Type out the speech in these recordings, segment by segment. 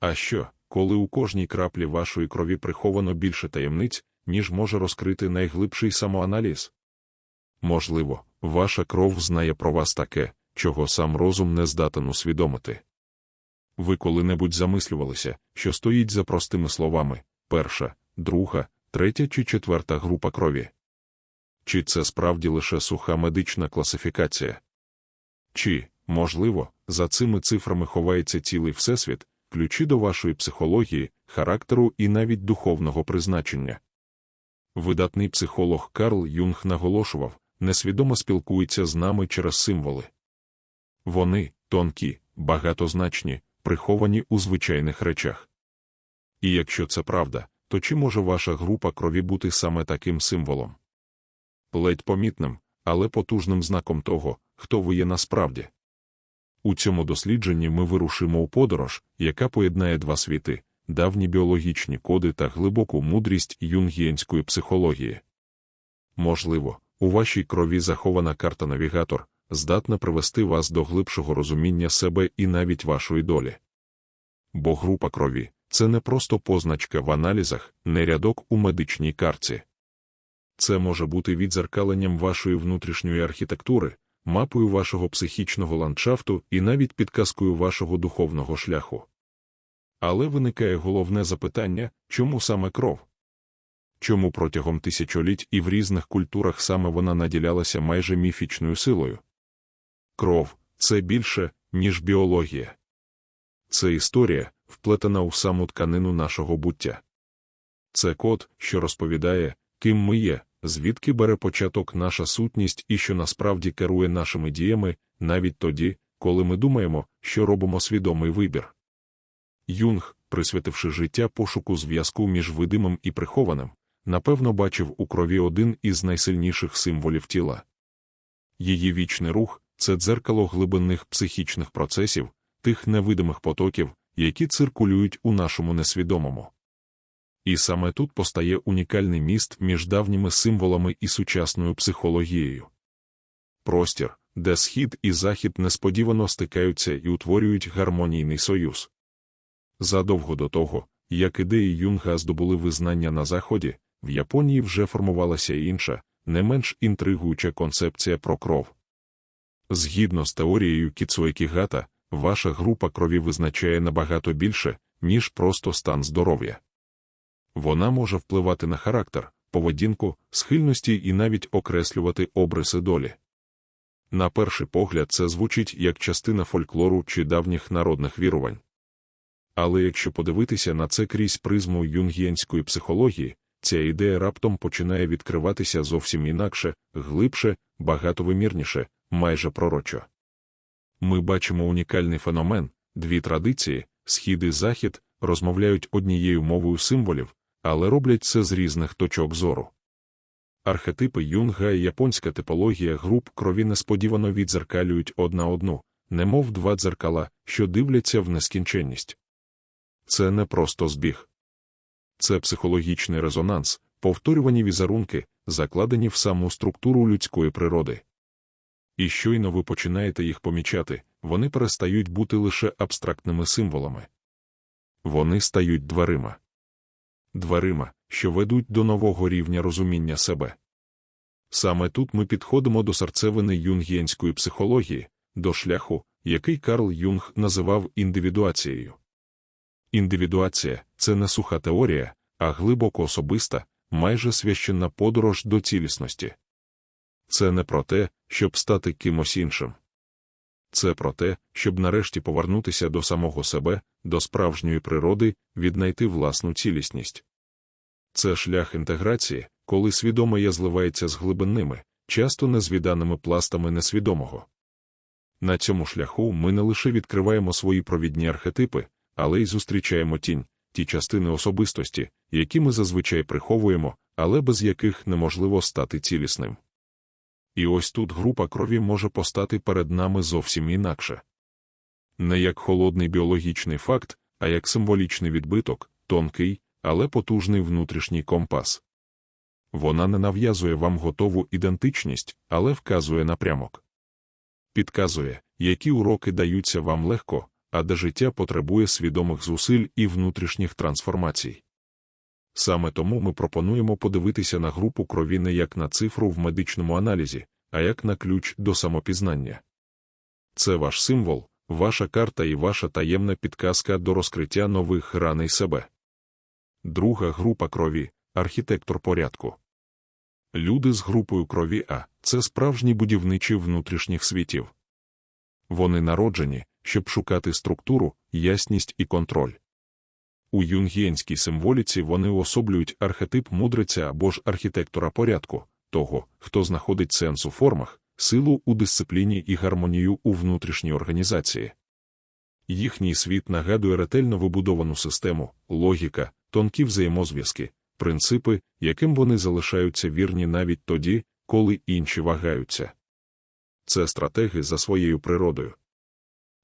А що, коли у кожній краплі вашої крові приховано більше таємниць, ніж може розкрити найглибший самоаналіз? Можливо, ваша кров знає про вас таке, чого сам розум не здатен усвідомити. Ви коли-небудь замислювалися, що стоїть за простими словами перша, друга, третя чи четверта група крові? Чи це справді лише суха медична класифікація? Чи, можливо, за цими цифрами ховається цілий всесвіт, ключі до вашої психології, характеру і навіть духовного призначення? Видатний психолог Карл Юнг наголошував, несвідомо спілкується з нами через символи. Вони тонкі, багатозначні, приховані у звичайних речах. І якщо це правда, то чи може ваша група крові бути саме таким символом? Ледь помітним, але потужним знаком того, хто ви є насправді. У цьому дослідженні ми вирушимо у подорож, яка поєднає два світи, давні біологічні коди та глибоку мудрість юнгієнської психології. Можливо, у вашій крові захована карта навігатор, здатна привести вас до глибшого розуміння себе і навіть вашої долі. Бо група крові це не просто позначка в аналізах, не рядок у медичній карті. Це може бути відзеркаленням вашої внутрішньої архітектури, мапою вашого психічного ландшафту і навіть підказкою вашого духовного шляху. Але виникає головне запитання чому саме кров? Чому протягом тисячоліть і в різних культурах саме вона наділялася майже міфічною силою? Кров це більше, ніж біологія. Це історія, вплетена у саму тканину нашого буття. Це код, що розповідає, ким ми є, звідки бере початок наша сутність і що насправді керує нашими діями, навіть тоді, коли ми думаємо, що робимо свідомий вибір. Юнг, присвятивши життя пошуку зв'язку між видимим і прихованим, напевно бачив у крові один із найсильніших символів тіла. Її вічний рух це дзеркало глибинних психічних процесів, тих невидимих потоків, які циркулюють у нашому несвідомому. І саме тут постає унікальний міст між давніми символами і сучасною психологією. Простір, де схід і захід несподівано стикаються і утворюють гармонійний союз. Задовго до того, як ідеї Юнга здобули визнання на Заході, в Японії вже формувалася інша, не менш інтригуюча концепція про кров. Згідно з теорією Кіцуекігата, ваша група крові визначає набагато більше, ніж просто стан здоров'я. Вона може впливати на характер, поведінку, схильності і навіть окреслювати обриси долі. На перший погляд, це звучить як частина фольклору чи давніх народних вірувань. Але якщо подивитися на це крізь призму юнгієнської психології, ця ідея раптом починає відкриватися зовсім інакше, глибше, багатовимірніше, майже пророчо. Ми бачимо унікальний феномен, дві традиції, схід і захід, розмовляють однією мовою символів, але роблять це з різних точок зору. Архетипи юнга і японська типологія груп крові несподівано відзеркалюють одна одну, немов два дзеркала, що дивляться в нескінченність. Це не просто збіг. Це психологічний резонанс, повторювані візерунки, закладені в саму структуру людської природи. І щойно ви починаєте їх помічати, вони перестають бути лише абстрактними символами. Вони стають дверима. Дверима, що ведуть до нового рівня розуміння себе. Саме тут ми підходимо до серцевини юнгієнської психології, до шляху, який Карл Юнг називав індивідуацією. Індивідуація це не суха теорія, а глибоко особиста, майже священна подорож до цілісності. Це не про те, щоб стати кимось іншим. Це про те, щоб нарешті повернутися до самого себе, до справжньої природи, віднайти власну цілісність. Це шлях інтеграції, коли свідоме я зливається з глибинними, часто незвіданими пластами несвідомого. На цьому шляху ми не лише відкриваємо свої провідні архетипи, але й зустрічаємо тінь, ті частини особистості, які ми зазвичай приховуємо, але без яких неможливо стати цілісним. І ось тут група крові може постати перед нами зовсім інакше. Не як холодний біологічний факт, а як символічний відбиток, тонкий, але потужний внутрішній компас. Вона не нав'язує вам готову ідентичність, але вказує напрямок. Підказує, які уроки даються вам легко, а де життя потребує свідомих зусиль і внутрішніх трансформацій. Саме тому ми пропонуємо подивитися на групу крові не як на цифру в медичному аналізі, а як на ключ до самопізнання. Це ваш символ, ваша карта і ваша таємна підказка до розкриття нових граней себе. Друга група крові архітектор порядку. Люди з групою крові А це справжні будівничі внутрішніх світів. Вони народжені, щоб шукати структуру, ясність і контроль. У юнгієнській символіці вони уособлюють архетип мудреця або ж архітектора порядку, того, хто знаходить сенс у формах, силу у дисципліні і гармонію у внутрішній організації. Їхній світ нагадує ретельно вибудовану систему, логіка, тонкі взаємозв'язки, принципи, яким вони залишаються вірні навіть тоді, коли інші вагаються. Це стратеги за своєю природою.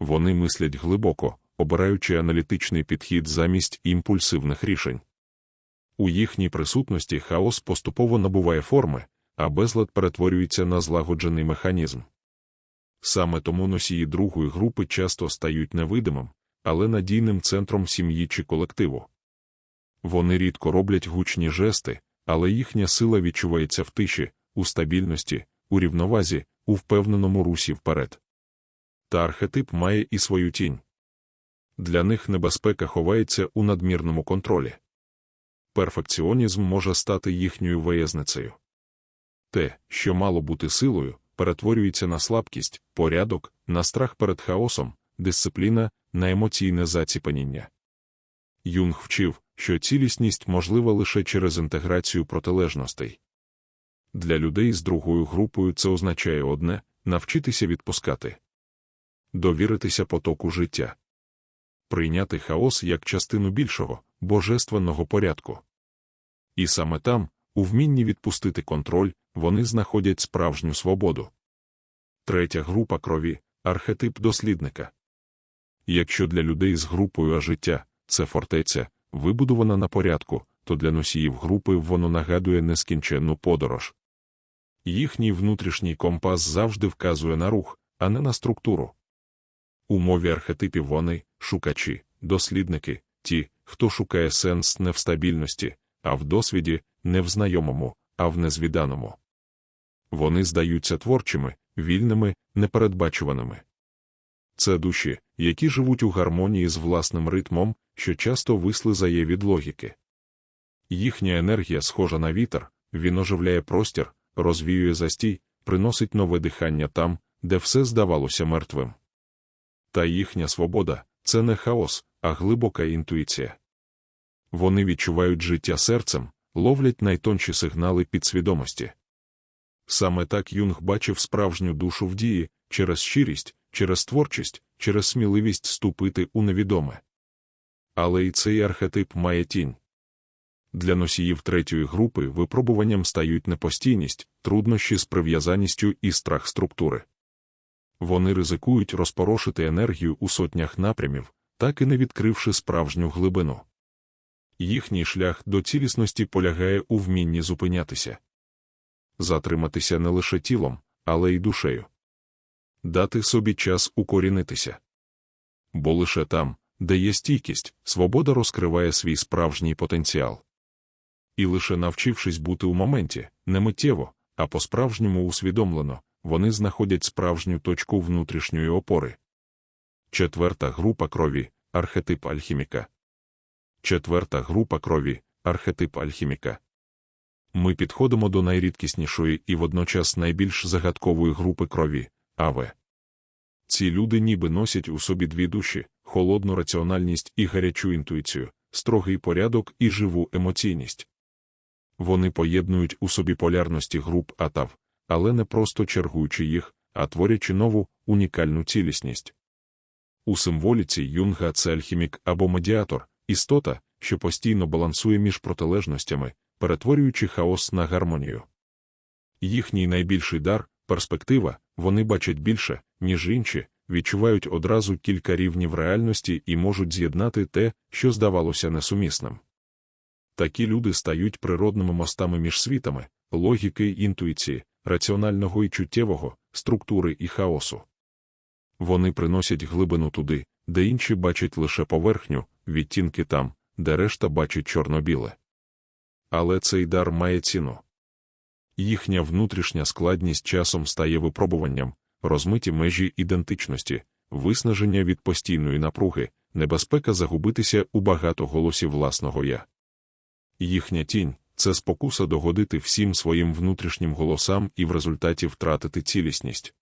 Вони мислять глибоко, обираючи аналітичний підхід замість імпульсивних рішень. У їхній присутності хаос поступово набуває форми, а безлад перетворюється на злагоджений механізм. Саме тому носії другої групи часто стають невидимим, але надійним центром сім'ї чи колективу. Вони рідко роблять гучні жести, але їхня сила відчувається в тиші, у стабільності, у рівновазі, у впевненому русі вперед. Та архетип має і свою тінь. Для них небезпека ховається у надмірному контролі. Перфекціонізм може стати їхньою виязницею. Те, що мало бути силою, перетворюється на слабкість, порядок, на страх перед хаосом, дисципліна, на емоційне заціпаніння. Юнг вчив, що цілісність можлива лише через інтеграцію протилежностей. Для людей з другою групою це означає одне навчитися відпускати, довіритися потоку життя, прийняти хаос як частину більшого, божественного порядку. І саме там, у вмінні відпустити контроль, вони знаходять справжню свободу. Третя група крові архетип дослідника. Якщо для людей з групою А життя це фортеця, вибудована на порядку, то для носіїв групи воно нагадує нескінченну подорож. Їхній внутрішній компас завжди вказує на рух, а не на структуру. У мові архетипів вони шукачі, дослідники, ті, хто шукає сенс не в стабільності, а в досвіді, не в знайомому, а в незвіданому. Вони здаються творчими, вільними, непередбачуваними. Це душі, які живуть у гармонії з власним ритмом, що часто вислизає від логіки. Їхня енергія схожа на вітер, він оживляє простір, розвіює застій, приносить нове дихання там, де все здавалося мертвим. Та їхня свобода це не хаос, а глибока інтуїція. Вони відчувають життя серцем, ловлять найтонші сигнали підсвідомості. Саме так Юнг бачив справжню душу в дії через щирість, через творчість, через сміливість ступити у невідоме. Але і цей архетип має тінь. Для носіїв третьої групи випробуванням стають непостійність, труднощі з прив'язаністю і страх структури. Вони ризикують розпорошити енергію у сотнях напрямів, так і не відкривши справжню глибину. Їхній шлях до цілісності полягає у вмінні зупинятися, затриматися не лише тілом, але й душею, дати собі час укорінитися. Бо лише там, де є стійкість, свобода розкриває свій справжній потенціал. І лише навчившись бути у моменті, не миттєво, а по-справжньому усвідомлено, вони знаходять справжню точку внутрішньої опори. Четверта група крові архетип альхіміка. Четверта група крові архетип альхіміка. Ми підходимо до найрідкіснішої і водночас найбільш загадкової групи крові АВ. Ці люди ніби носять у собі дві душі, холодну раціональність і гарячу інтуїцію, строгий порядок і живу емоційність. Вони поєднують у собі полярності груп атав, але не просто чергуючи їх, а творячи нову, унікальну цілісність. У символіці юнга це альхімік або медіатор, істота, що постійно балансує між протилежностями, перетворюючи хаос на гармонію. Їхній найбільший дар перспектива, вони бачать більше, ніж інші, відчувають одразу кілька рівнів реальності і можуть з'єднати те, що здавалося несумісним. Такі люди стають природними мостами між світами, логіки й інтуїції, раціонального і чуттєвого, структури і хаосу. Вони приносять глибину туди, де інші бачать лише поверхню, відтінки там, де решта бачить чорно-біле. Але цей дар має ціну. Їхня внутрішня складність часом стає випробуванням, розмиті межі ідентичності, виснаження від постійної напруги, небезпека загубитися у багато голосів власного я. Їхня тінь це спокуса догодити всім своїм внутрішнім голосам і в результаті втратити цілісність.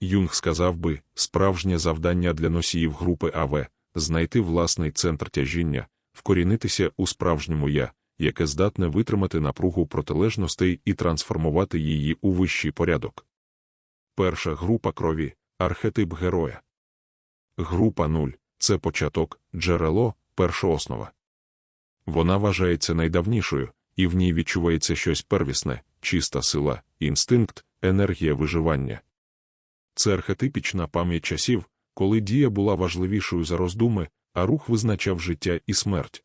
Юнг сказав би, справжнє завдання для носіїв групи АВ знайти власний центр тяжіння, вкорінитися у справжньому я, яке здатне витримати напругу протилежностей і трансформувати її у вищий порядок. Перша група крові архетип героя. Група 0 це початок, джерело, першооснова. Вона вважається найдавнішою, і в ній відчувається щось первісне, чиста сила, інстинкт, енергія виживання. Це архетипічна пам'ять часів, коли дія була важливішою за роздуми, а рух визначав життя і смерть.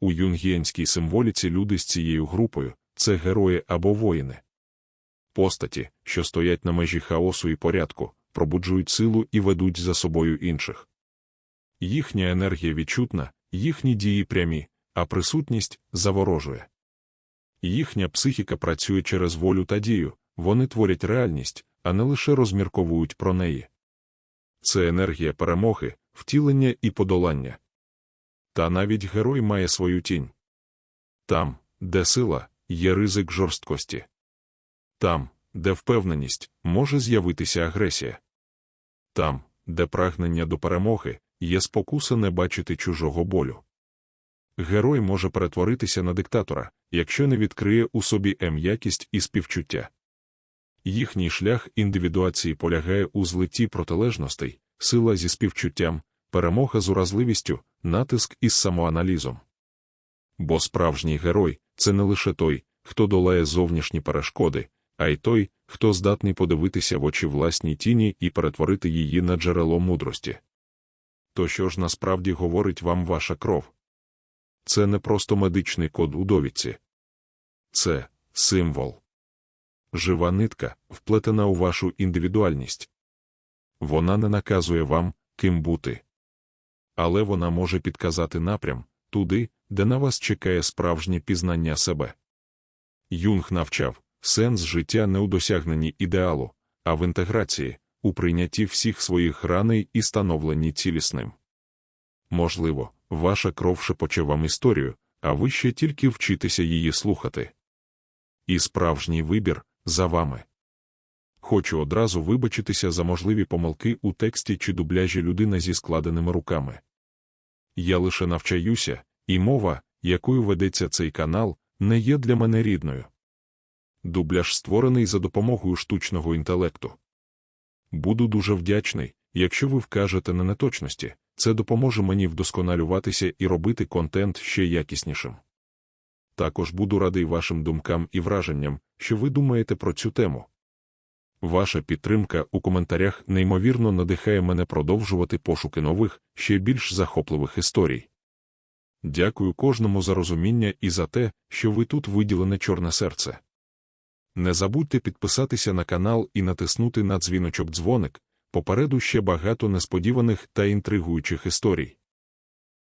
У юнгієнській символіці люди з цією групою це герої або воїни. Постаті, що стоять на межі хаосу і порядку, пробуджують силу і ведуть за собою інших. Їхня енергія відчутна, їхні дії прямі, а присутність заворожує. Їхня психіка працює через волю та дію, вони творять реальність, а не лише розмірковують про неї. Це енергія перемоги, втілення і подолання. Та навіть герой має свою тінь. Там, де сила, є ризик жорсткості. Там, де впевненість, може з'явитися агресія. Там, де прагнення до перемоги, є спокуса не бачити чужого болю. Герой може перетворитися на диктатора, якщо не відкриє у собі ем'якість і співчуття. Їхній шлях індивідуації полягає у злитті протилежностей, сила зі співчуттям, перемога з уразливістю, натиск із самоаналізом. Бо справжній герой це не лише той, хто долає зовнішні перешкоди, а й той, хто здатний подивитися в очі власній тіні і перетворити її на джерело мудрості. То що ж насправді говорить вам ваша кров? Це не просто медичний код у довідці. Це символ. Жива нитка, вплетена у вашу індивідуальність. Вона не наказує вам, ким бути. Але вона може підказати напрям туди, де на вас чекає справжнє пізнання себе. Юнг навчав сенс життя не у досягненні ідеалу, а в інтеграції, у прийнятті всіх своїх раней і становленні цілісним. Можливо, ваша кров шепоче вам історію, а ви ще тільки вчитеся її слухати. І справжній вибір за вами. Хочу одразу вибачитися за можливі помилки у тексті чи дубляжі людини зі складеними руками. Я лише навчаюся, і мова, якою ведеться цей канал, не є для мене рідною. Дубляж створений за допомогою штучного інтелекту. Буду дуже вдячний, якщо ви вкажете на неточності, це допоможе мені вдосконалюватися і робити контент ще якіснішим. Також буду радий вашим думкам і враженням, що ви думаєте про цю тему. Ваша підтримка у коментарях неймовірно надихає мене продовжувати пошуки нових, ще більш захопливих історій. Дякую кожному за розуміння і за те, що ви тут виділене чорне серце. Не забудьте підписатися на канал і натиснути на дзвіночок дзвоник, попереду ще багато несподіваних та інтригуючих історій.